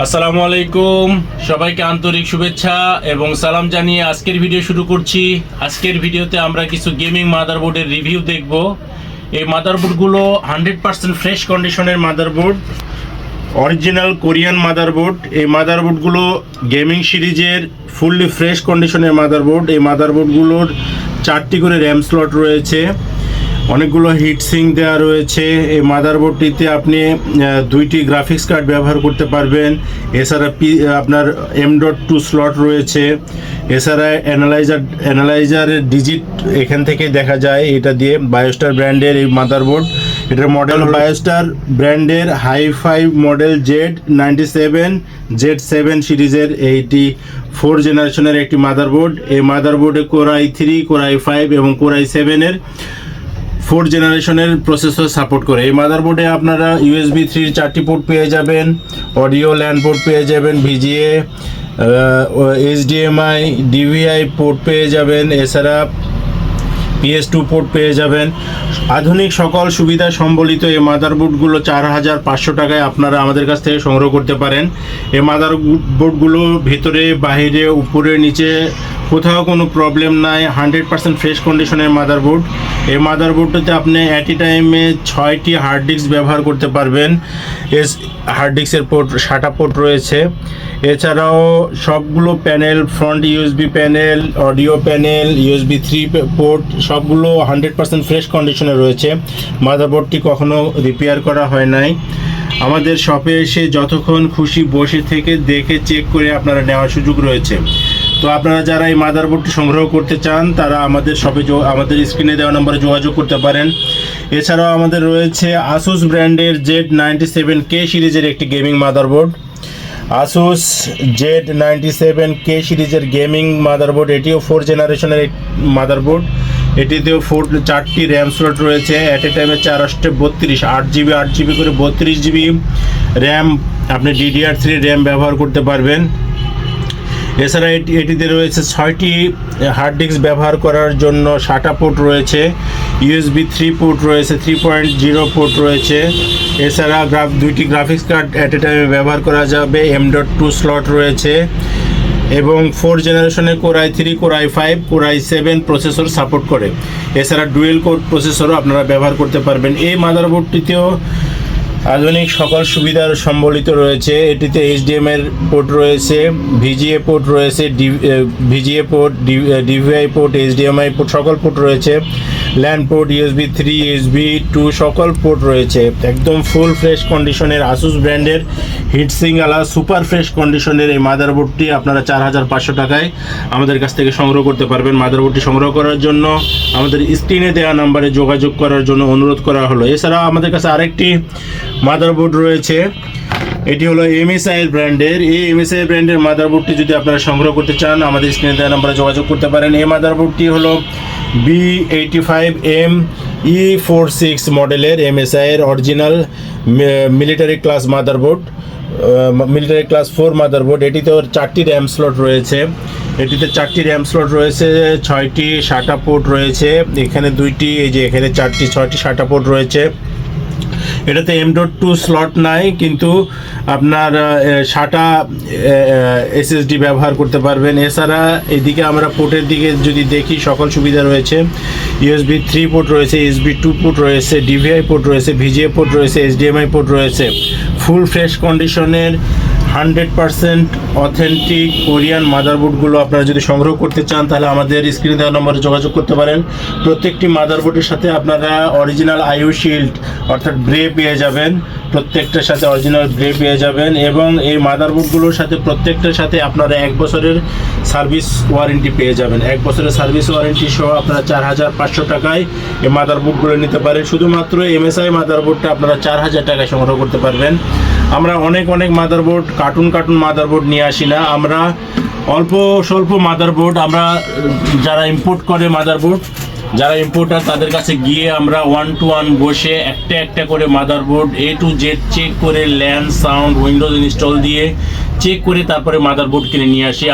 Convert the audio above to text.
আসসালামু আলাইকুম। সবাইকে আন্তরিক শুভেচ্ছা এবং সালাম জানিয়ে আজকের ভিডিও শুরু করছি। আজকের ভিডিওতে আমরা কিছু গেমিং মাদারবোর্ডের রিভিউ দেখব। এই মাদারবোর্ডগুলো হান্ড্রেড পার্সেন্ট ফ্রেশ কন্ডিশনের মাদারবোর্ড অরিজিনাল কোরিয়ান মাদারবোর্ড এই মাদারবোর্ডগুলো গেমিং সিরিজের ফুললি ফ্রেশ কন্ডিশনের মাদারবোর্ড এই মাদারবোর্ডগুলোর চারটি করে র্যাম স্লট রয়েছে। অনেকগুলো হিট সিং দেওয়া রয়েছে। এই মাদারবোর্ডটিতে আপনি দুইটি গ্রাফিক্স কার্ড ব্যবহার করতে পারবেন। এছাড়া পি আপনার এম ডট টু স্লট রয়েছে। এছাড়া অ্যানালাইজার অ্যানালাইজারের ডিজিট এখান থেকে দেখা যায়। এটা দিয়ে বায়োস্টার ব্র্যান্ডের এই মাদারবোর্ড এটার মডেল বায়োস্টার ব্র্যান্ডের high five model Z ninety seven Z seven সিরিজের এইটি ফোর জেনারেশনের একটি মাদারবোর্ড এই মাদারবোর্ডে core i three core i five এবং কোরাই সেভেনের ফোর জেনারেশনের প্রসেসর সাপোর্ট করে। এই মাদারবোর্ডে আপনারা ইউএসবি থ্রির চারটি পোর্ট পেয়ে যাবেন অডিও ল্যান্ড পোর্ট পেয়ে যাবেন ভিজিএ এইচডিএমআই ডিভিআই পোর্ট পেয়ে যাবেন, এছাড়া পিএস টু পোর্ট পেয়ে যাবেন। আধুনিক সকল সুবিধা সম্বলিত এই মাদারবোর্ডগুলো চার হাজার পাঁচশো টাকায় আপনারা আমাদের কাছ থেকে সংগ্রহ করতে পারেন। এই মাদারবোর্ডগুলো ভিতরে বাইরে উপরে, নিচে কোথাও কোনো প্রবলেম নাই হান্ড্রেড পার্সেন্ট ফ্রেশ কন্ডিশনের মাদারবোর্ড এই মাদারবোর্ডটাতে আপনি অ্যাট এ টাইমে ছয়টি হার্ড ডিস্ক ব্যবহার করতে পারবেন। এস হার্ড ডিস্কের পোর্ট সাটা পোর্ট রয়েছে। এছাড়াও সবগুলো panel front USB panel audio panel USB three port সবগুলো হান্ড্রেড পার্সেন্ট ফ্রেশ কন্ডিশনে রয়েছে। মাদারবোর্ডটি কখনো রিপেয়ার করা হয় নাই। আমাদের শপে এসে যতক্ষণ খুশি বসে থেকে দেখে চেক করে আপনারা নেওয়ার সুযোগ রয়েছে। তো আপনারা যারা এই মাদারবোর্ডটি সংগ্রহ করতে চান, তারা আমাদের শপে আমাদের স্ক্রিনে দেওয়া নম্বরে যোগাযোগ করতে পারেন। এছাড়াও আমাদের রয়েছে আসুস ব্র্যান্ডের জেড নাইনটি সেভেন কে সিরিজের একটি gaming motherboard Asus Z ninety seven K সিরিজের গেমিং মাদারবোর্ড এটিও ফোর জেনারেশনের মাদারবোর্ড এটিতেও ফোর চারটি র্যাম স্লট রয়েছে। অ্যাট এ টাইমে চার অষ্টে বত্রিশ, আট জিবি আট জিবি করে বত্রিশ জিবি র্যাম আপনি ডিডিআর থ্রি র্যাম ব্যবহার করতে পারবেন। এছাড়া এটি, এটিতে রয়েছে ছয়টি হার্ড ডিস্ক ব্যবহার করার জন্য সাটা পোর্ট রয়েছে। ইউএসবি থ্রি পোর্ট রয়েছে থ্রি পয়েন্ট জিরো পোর্ট রয়েছে। এছাড়া গ্রাফ দুইটি গ্রাফিক্স কার্ড অ্যাট এ টাইমে ব্যবহার করা যাবে। এম ডট টু স্লট রয়েছে। এবং ফোর জেনারেশনের core i three core i five core i seven processor support করে। এছাড়া ডুয়েল কোড প্রসেসরও আপনারা ব্যবহার করতে পারবেন। এই মাদারবোর্ডটিতেও আধুনিক সকল সুবিধার সম্বলিত রয়েছে। এটিতে এইচডিএম এর পোর্ট রয়েছে ভিজিএ পোর্ট রয়েছে VGA port DVI port HDMI port সকল পোর্ট রয়েছে। LAN port USB three USB two সকল পোর্ট রয়েছে। একদম ফুল ফ্রেশ কন্ডিশনের আসুস ব্র্যান্ডের হিটসিং আলা সুপার ফ্রেশ কন্ডিশনের এই মাদারবোর্ডটি আপনারা চার হাজার পাঁচশো টাকায় আমাদের কাছ থেকে সংগ্রহ করতে পারবেন। মাদারবোর্ডটি সংগ্রহ করার জন্য আমাদের স্ক্রিনে দেওয়া নাম্বারে যোগাযোগ করার জন্য অনুরোধ করা হলো। এছাড়া আমাদের কাছে আরেকটি মাদারবোর্ড রয়েছে। এটি হলো এমএসআই এর ব্র্যান্ডের। এই এমএসআই ব্র্যান্ডের মাদারবোর্ডটি যদি আপনারা সংগ্রহ করতে চান, আমাদের স্ক্রিনে দেওয়া নাম্বারে যোগাযোগ করতে পারেন। এই মাদারবোর্ডটি হলো B eighty five M E four six মডেলের এমএসআই এর original military class motherboard military class four motherboard. এটিতেও চারটি র্যাম স্লট রয়েছে। এটিতে চারটি র্যাম স্লট রয়েছে, ছয়টি সাটা পোর্ট রয়েছে। এখানে দুইটি, এই যে এখানে চারটি, ছয়টি সাটা পোর্ট রয়েছে। এটাতে এম ডট টু স্লট নাই, কিন্তু আপনার সাটা এসএসডি ব্যবহার করতে পারবেন। এছাড়া এদিকে আমরা পোর্টের দিকে যদি দেখি, সকল সুবিধা রয়েছে। ইউএসবি থ্রি পোর্ট রয়েছে ইউএসবি টু পোর্ট রয়েছে ডিভিআই পোর্ট রয়েছে ভিজিএ পোর্ট রয়েছে এইচডিএমআই পোর্ট রয়েছে। ফুল ফ্রেশ কন্ডিশনের হান্ড্রেড পার্সেন্ট অথেন্টিক কোরিয়ান মাদারবোর্ডগুলো আপনারা যদি সংগ্রহ করতে চান, তাহলে আমাদের স্ক্রিনে দেওয়া নম্বরে যোগাযোগ করতে পারেন। প্রত্যেকটি মাদারবোর্ডের সাথে আপনারা অরিজিনাল আইউ শিল্ড অর্থাৎ ব্রে পেয়ে যাবেন। প্রত্যেকটার সাথে অরিজিনাল ব্রে পেয়ে যাবেন এবং এই মাদারবোর্ডগুলোর সাথে প্রত্যেকটার সাথে আপনারা এক বছরের সার্ভিস ওয়ারেন্টি পেয়ে যাবেন। এক বছরের সার্ভিস ওয়ারেন্টি সহ আপনারা চার হাজার পাঁচশো টাকায় এই মাদারবোর্ডগুলো নিতে পারেন। শুধুমাত্র এমএসআই মাদারবোর্ডটা আপনারা চার হাজার টাকায় সংগ্রহ করতে পারবেন। আমরা অনেক অনেক মাদারবোর্ড কার্টুন কার্টুন মাদারবোর্ড নিয়ে আসি না। আমরা অল্প, স্বল্প মাদারবোর্ড আমরা যারা ইম্পোর্ট করে মাদারবোর্ড যারা ইম্পোর্টার তাদের কাছে গিয়ে আমরা ওয়ান টু ওয়ান বসে একটা একটা করে motherboard A to Z check করে ল্যান্ড সাউন্ড উইন্ডোজ ইনস্টল দিয়ে চেক করে তারপরে মাদারবোর্ড কিনে নিয়ে আসি।